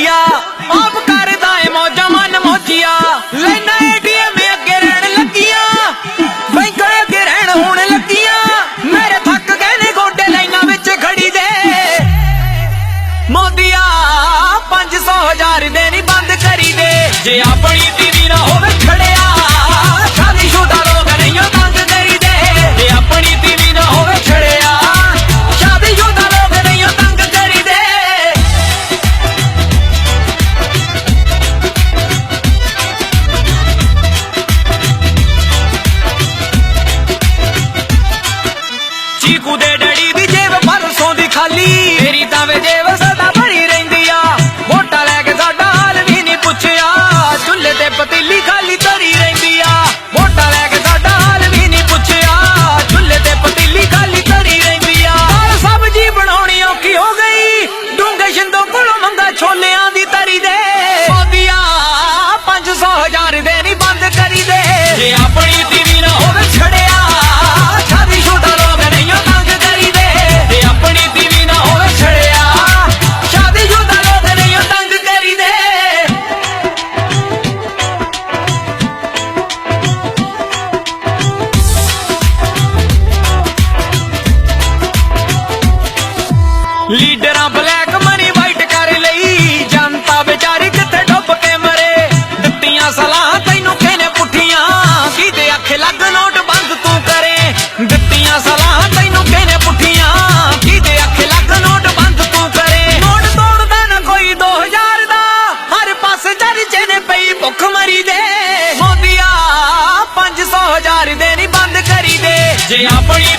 ਮੋਜੀਆ। ਆਪ ਕਰਦਾ ਏ ਮੋਜਾ ਮਨ ਮੋਜੀਆ। ਲੈਣਾ ਪੁੱਠੀਆਂ? ਕਿਹਦੇ ਅੱਖ ਲੱਖ ਨੋਟ ਬੰਦ ਤੂੰ ਕਰੇ? ਨੋਟ ਤੋੜਦਾ ਨਾ ਕੋਈ 2000 ਦਾ। ਹਰ ਪਾਸੇ ਜਰਜੇ ਪਈ ਭੁੱਖ ਮਰੀ ਦੇ। ਮੋਦੀਆ 500 ਹਜ਼ਾਰ ਦੇ ਨਹੀਂ ਬੰਦ ਕਰੀ ਦੇ। ਜੇ ਆਪਣੀ